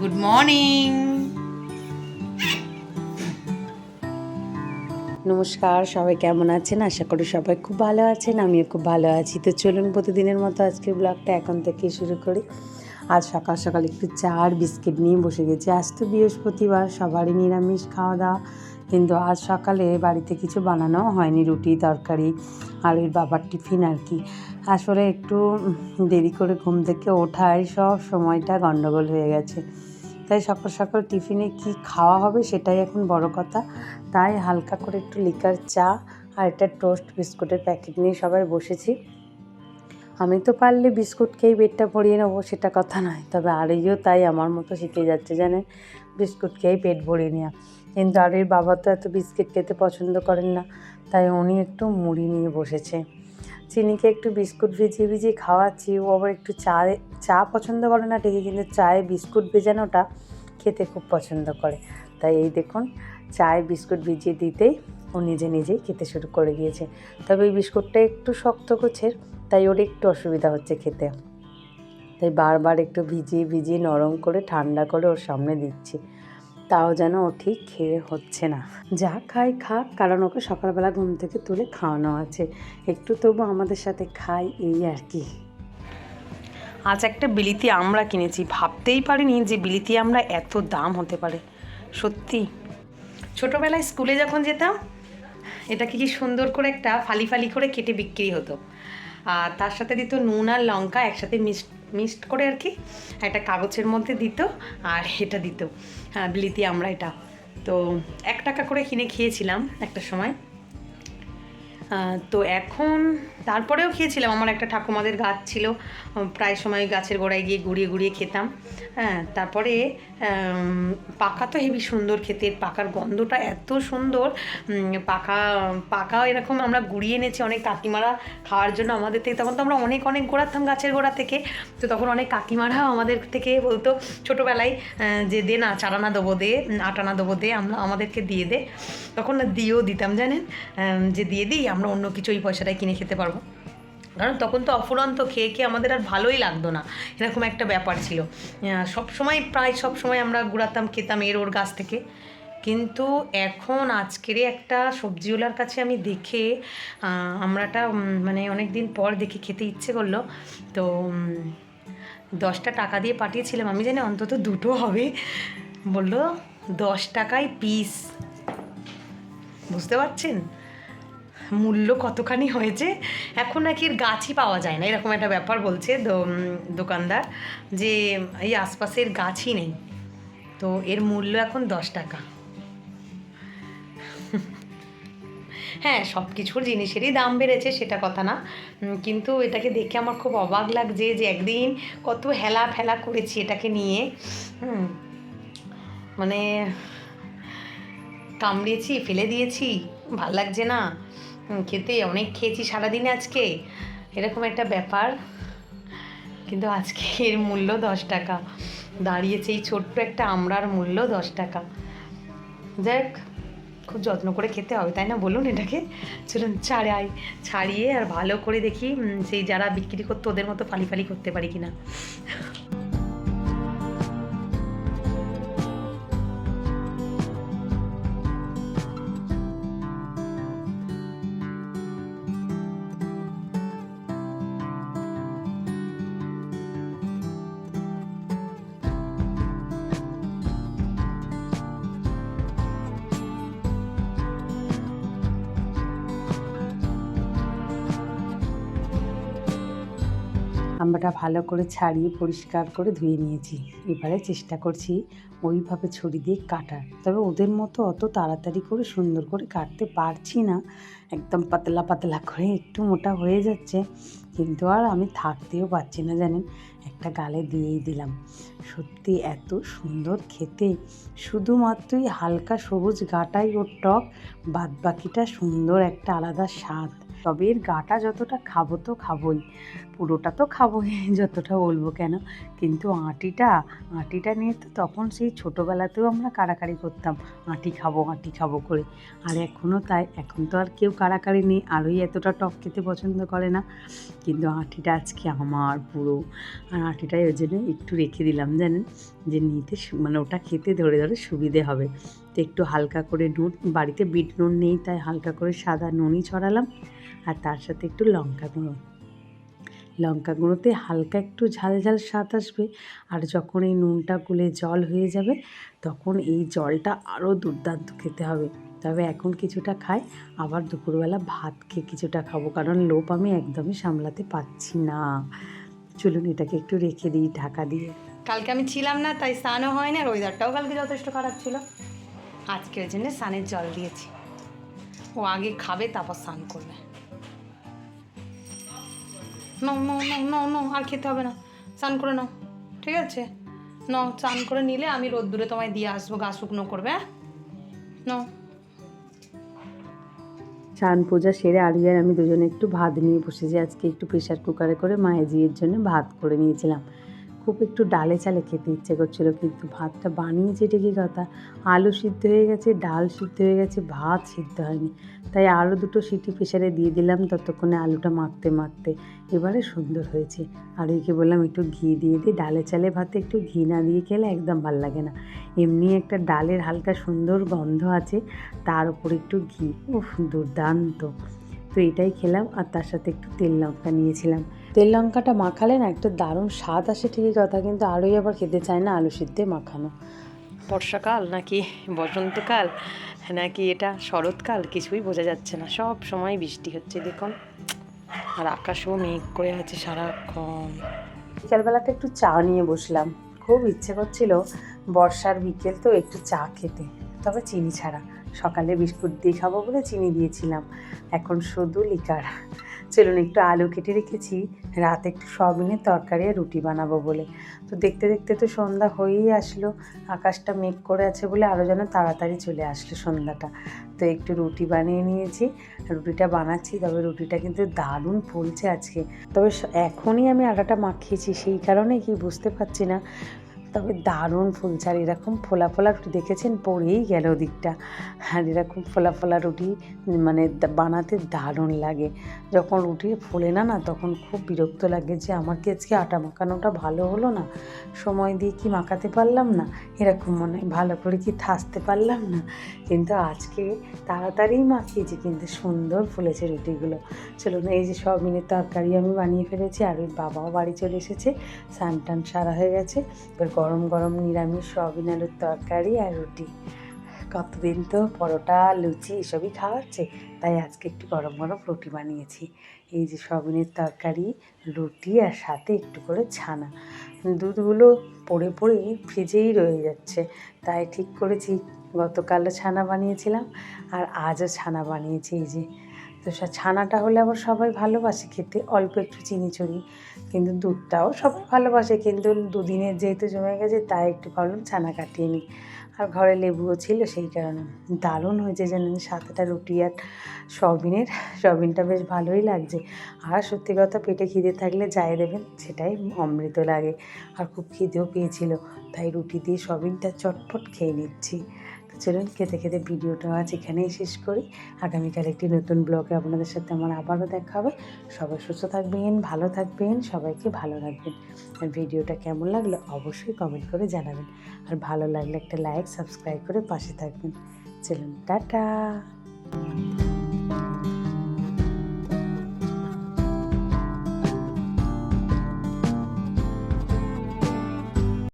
Good morning নমস্কার, সবাই কেমন আছেন? আশা করি সবাই খুব ভালো আছেন, আমিও খুব ভালো আছি। তো চলুন, প্রতিদিনের মতো আজকের ব্লগটা এখন থেকে শুরু করি। আজ সকাল সকাল একটু চা আর বিস্কিট নিয়ে বসে গেছি। আজ তো বৃহস্পতিবার, সবারই নিরামিষ খাওয়া দাওয়া। কিন্তু আজ সকালে বাড়িতে কিছু বানানো হয়নি, রুটি, তরকারি আর ওই বাবার টিফিন আর কি। আসলে একটু দেরি করে ঘুম থেকে ওঠায় সব সময়টা গণ্ডগোল হয়ে গেছে। তাই সকাল সকাল টিফিনে কি খাওয়া হবে সেটাই এখন বড় কথা। তাই হালকা করে একটু লিকার চা আর একটা টোস্ট বিস্কুটের প্যাকেট নিয়ে সবাই বসেছি। আমি তো পারলে বিস্কুট খেয়েই পেটটা ভরিয়ে নেব, সেটা কথা নয়। তবে আরেইও তাই আমার মতো শিখে যাচ্ছে জানেন বিস্কুট খেয়েই পেট ভরিয়ে নেওয়া। কিন্তু আরের বাবা তো এত বিস্কিট খেতে পছন্দ করেন না, তাই উনি একটু মুড়ি নিয়ে বসেছে। চিনিকে একটু বিস্কুট ভিজিয়ে ভিজিয়ে খাওয়াচ্ছি, ও আবার একটু চা চা পছন্দ করে না ঠিকই, কিন্তু চায়ে বিস্কুট ভেজানোটা খেতে খুব পছন্দ করে। তাই এই দেখুন, চায়ে বিস্কুট ভিজিয়ে দিতেই ও নিজে নিজেই খেতে শুরু করে দিয়েছে। তবে এই বিস্কুটটা একটু শক্ত গোছের তাই ওর একটু অসুবিধা হচ্ছে খেতে। তাই বারবার একটু ভিজিয়ে ভিজিয়ে নরম করে, ঠান্ডা করে ওর সামনে দিচ্ছি। তাও যেন ও ঠিক খেয়ে হচ্ছে না। যা খায় খাক, কারণ ওকে সকালবেলা ঘুম থেকে তুলে খাওয়ানো আছে। একটু তবু আমাদের সাথে খাই, এই আর কি। আজ একটা বিলিতি আমরা কিনেছি। ভাবতেই পারিনি যে বিলিতি আমরা এত দাম হতে পারে। সত্যি। ছোটোবেলায় স্কুলে যখন যেতাম এটাকে কি সুন্দর করে একটা ফালি ফালি করে কেটে বিক্রি হতো। আর তার সাথে দিত নুন আর লঙ্কা একসাথে মিক্সড মিক্সড করে আর কি। একটা কাগজের মধ্যে দিত আর এটা দিত। হ্যাঁ বিলিতি, আমরা এটা। তো এক টাকা করে কিনে খেয়েছিলাম একটা সময়। তো এখন তারপরেও খেয়েছিলাম। আমার একটা ঠাকুমাদের গাছ ছিল। প্রায় সময় গাছের গোড়ায় গিয়ে গুড়িয়ে গুড়িয়ে খেতাম। হ্যাঁ তারপরে পাকা তো হেবি সুন্দর খেতে। পাকার গন্ধটা এত সুন্দর। পাকা পাকা এরকম আমরা গুড়িয়ে এনেছি অনেক কাকিমারা খাওয়ার জন্য আমাদের থেকে। তখন তো আমরা অনেক অনেক গোড়াতাম গাছের গোড়া থেকে। তো তখন অনেক কাকিমারাও আমাদের থেকে বলতো, ছোটোবেলায় যে দে না, চারানা দেবো দে, আটানা দেবো দে, আমরা আমাদেরকে দিয়ে দে। তখন দিয়েও দিতাম জানেন? যে দিয়ে দিই, আমরা অন্য কিছু ওই পয়সাটায় কিনে খেতে পারব। কারণ তখন তো অফুরন্ত খেয়ে খেয়ে আমাদের আর ভালোই লাগতো না। এরকম একটা ব্যাপার ছিল। সব সময় প্রায় সব সময় আমরা গুড়াতাম খেতাম এর ওর গাছ থেকে। কিন্তু এখন আজকের একটা সবজিওয়ালার কাছে আমি দেখে আমরাটা মানে অনেক দিন পর দেখে খেতে ইচ্ছে করল। তো দশটা টাকা দিয়ে পাঠিয়েছিলাম। আমি জানি অন্তত দুটো হবে। বলল, দশ টাকায় পিস বুঝতে পারছেন? মূল্য কতখানি হয়েছে? এখন নাকি এর গাছই পাওয়া যায় না। এরকম একটা ব্যাপার বলছে দোকানদার যে, এই আশপাশের গাছই নেই। তো এর মূল্য এখন দশ টাকা। হ্যাঁ সব কিছুর জিনিসেরই দাম বেড়েছে, সেটা কথা না। কিন্তু এটাকে দেখে আমার খুব অবাক লাগছে যে একদিন কত হেলা ফেলা করেছি এটাকে নিয়ে। মানে কামড়েছি, ফেলে দিয়েছি। ভালো লাগছে না? খেতে অনেক খেয়েছি সারাদিনে আজকে। এরকম একটা ব্যাপার। কিন্তু আজকে এর মূল্য দশ টাকা। দাঁড়িয়েছে এই ছোট্ট একটা আমড়ার মূল্য দশ টাকা। যাক খুব যত্ন করে খেতে হবে, তাই না? বলুন এটাকে। চলুন, ছাড়াই। ছাড়িয়ে আর ভালো করে দেখি সেই যারা বিক্রি করতো ওদের মতো ফালি ফালি করতে পারি কিনা। আমরাটা ভালো করে ছাড়িয়ে, পরিষ্কার করে ধুয়ে নিয়েছি। এবারে চেষ্টা করছি ওইভাবে ছুরি দিয়ে কাটার। তবে ওদের মতো অত তাড়াতাড়ি করে সুন্দর করে কাটতে পারছি না। একদম পাতলা পাতলা করে একটু মোটা হয়ে যাচ্ছে। কিন্তু আর আমি থাকতেও পারছি না, জানেন? একটা গালে দিয়েই দিলাম। সত্যি এত সুন্দর খেতে। শুধুমাত্রই হালকা সবুজ গাটাই ওর টক বাদ বাকিটা সুন্দর একটা আলাদা স্বাদ। তবে এর গাটা যতটা খাব তো খাবোই। পুরোটা তো খাবোই, যতটা বলব কেন? কিন্তু আঁটিটা আঁটিটা নিয়ে তো তখন সেই ছোটোবেলাতেও আমরা কাড়াকাড়ি করতাম, আঁটি খাব আঁটি খাব করে। আর এখনও তাই, এখন তো আর কেউ কাড়াকাড়ি নেই আরোই এতটা টক খেতে পছন্দ করে না। কিন্তু আঁটিটা আজকে আমার পুরো। আর আঁটিটাই ওই জন্য একটু রেখে দিলাম জানেন? যে নিতে মানে ওটা খেতে ধরে ধরে সুবিধে হবে। তো একটু হালকা করে নুন, বাড়িতে বিট নুন নেই, তাই হালকা করে সাদা নুনই ছড়ালাম। আর তার সাথে একটু লঙ্কা গুঁড়ো। লঙ্কা গুঁড়োতে হালকা একটু ঝাল ঝাল স্বাদ আসবে। আর যখন এই নুনটা গুলে জল হয়ে যাবে, তখন এই জলটা আরও দুর্দান্ত খেতে হবে। তবে এখন কিছুটা খাই, আবার দুপুরবেলা ভাত খেয়ে কিছুটা খাব, কারণ লোভ আমি একদমই সামলাতে পারছি না। চলুন এটাকে একটু রেখে দিই, ঢাকা দিয়ে। কালকে আমি ছিলাম না, তাই স্নানও হয়নি, আর ওয়েদারটাও কালকে যথেষ্ট খারাপ ছিল। আজকে ওই জন্য স্নানের জল দিয়েছি। ও আগে খাবে, তারপর স্নান করবে। আর খেতে হবে না। স্নান করে নাও, ঠিক আছে? নাও, স্নান করে নিলে আমি রোদ্দুরে তোমায় দিয়ে আসব, গা শুকনো করবে হ্যাঁ? নাও। চান পূজা সেরে আরিয়ার আমি দুজনে একটু ভাত নিয়ে বসেছি। আজকে একটু প্রেশার কুকারে করে মায়ের জিয়ের জন্য ভাত করে নিয়েছিলাম। খুব একটু ডালে চালে খেতে ইচ্ছে করছিল, কিন্তু ভাতটা বানিয়েছি ঠিকই কথা আলু সিদ্ধ হয়ে গেছে, ডাল সিদ্ধ হয়ে গেছে, ভাত সিদ্ধ হয়নি। তাই আরও দুটো সিটি প্রেশারে দিয়ে দিলাম ততক্ষণে আলুটা মাখতে মাখতে। এবারে সুন্দর হয়েছে। আর একে বললাম একটু ঘি দিয়ে দিই ডালে চালে ভাতে একটু ঘি না দিয়ে খেলে একদম ভালো লাগে না। এমনি একটা ডালের হালকা সুন্দর গন্ধ আছে, তার উপর একটু ঘি, উফ দুর্দান্ত। তো এটাই খেলাম, আর তার সাথে একটু তেল লঙ্কা নিয়েছিলাম। তেল লঙ্কাটা মাখালে না একটু দারুণ স্বাদ আসে ঠিকই কথা কিন্তু আরোই আবার খেতে চায় না আলু সিদ্ধে মাখানো। বর্ষাকাল নাকি বসন্তকাল? নাকি এটা শরৎকাল? কিছুই বোঝা যাচ্ছে না। সব সময় বৃষ্টি হচ্ছে দেখুন। আর আকাশও মেঘ করে আছে সারাক্ষণ। বিকালবেলাটা একটু চা নিয়ে বসলাম। খুব ইচ্ছে করছিল বর্ষার বিকেল তো একটু চা খেতে। তবে চিনি ছাড়া। সকালে বিস্কুট দিয়ে খাব বলে চিনি দিয়েছিলাম। এখন শুধু লিকার। চলুন, একটু আলু কেটে রেখেছি। রাতে একটু সয়াবিনের তরকারি আর রুটি বানাবো বলে। তো দেখতে দেখতে তো সন্ধ্যা হয়েই আসলো। আকাশটা মেঘ করে আছে বলে আরও যেন তাড়াতাড়ি চলে আসলো সন্ধ্যাটা। তো একটু রুটি বানিয়ে নিয়েছি। রুটিটা বানাচ্ছি, তবে রুটিটা কিন্তু দারুণ ফুলছে আজকে। তবে এখনই আমি আটাটা মাখিয়েছি, সেই কারণে কি বুঝতে পারছি না। তবে দারুণ ফুলছে আর এরকম ফোলা ফোলা রুটি দেখেছেন? পড়েই গেল ওদিকটা। আর এরকম ফোলা ফোলা রুটি মানে বানাতে দারুণ লাগে। যখন রুটি ফোলে না না, তখন খুব বিরক্ত লাগে যে, আমার কি আজকে আটা মাখানোটা ভালো হলো না? সময় দিয়ে কি মাখাতে পারলাম না? এরকম মনে হয় ভালো করে কি থাসতে পারলাম না? কিন্তু আজকে তাড়াতাড়ি মাখিয়েছি, কিন্তু সুন্দর ফুলেছে রুটিগুলো। চলুন, এই যে সয়াবিনের তরকারি আমি বানিয়ে ফেলেছি, আর ওই বাবাও বাড়ি চলে এসেছে। স্নান টান সারা হয়ে গেছে। এবার গরম গরম নিরামিষ, সয়াবিন আলুর তরকারি আর রুটি। কতদিন তো পরোটা, লুচি এসবই খাওয়াচ্ছে তাই আজকে একটু গরম গরম রুটি বানিয়েছি। এই যে সয়াবিনের তরকারি, রুটি আর সাথে একটু করে ছানা। দুধগুলো পড়ে পড়ে ফ্রিজেই রয়ে যাচ্ছে, তাই ঠিক করেছি। গতকালও ছানা বানিয়েছিলাম আর আজও ছানা বানিয়েছি, এই যে তো ছানাটা হলে আবার সবাই ভালোবাসে খেতে। অল্প একটু চিনি চড়ি কিন্তু দুধটাও সবাই ভালোবাসে। কিন্তু দুদিনের যেহেতু জমে গেছে, তাই একটু ভাবলাম ছানা কাটিয়ে নিই। আর ঘরে লেবুও ছিল সেই কারণে। দারুণ হয়েছে জানেন, সাতটা রুটি আর সয়াবিনের, সয়াবিনটা বেশ ভালোই লাগছে। আর সত্যি কথা, পেটে খিদে থাকলে যাই দেবেন, সেটাই অমৃত লাগে। আর খুব খিদেও পেয়েছিল, তাই রুটি দিয়ে সয়াবিনটা চটপট খেয়ে নিচ্ছি। চলুন খেতে খেতে ভিডিওটা আজ এখানেই শেষ করি। আগামীকাল একটি নতুন ব্লগে আপনাদের সাথে আমার আবারও দেখা হবে। সবাই সুস্থ থাকবেন, ভালো থাকবেন, সবাইকে ভালো রাখবেন। আর ভিডিওটা কেমন লাগল অবশ্যই কমেন্ট করে জানাবেন। আর ভালো লাগলে একটা লাইক সাবস্ক্রাইব করে পাশে থাকবেন। চলুন, টাটা!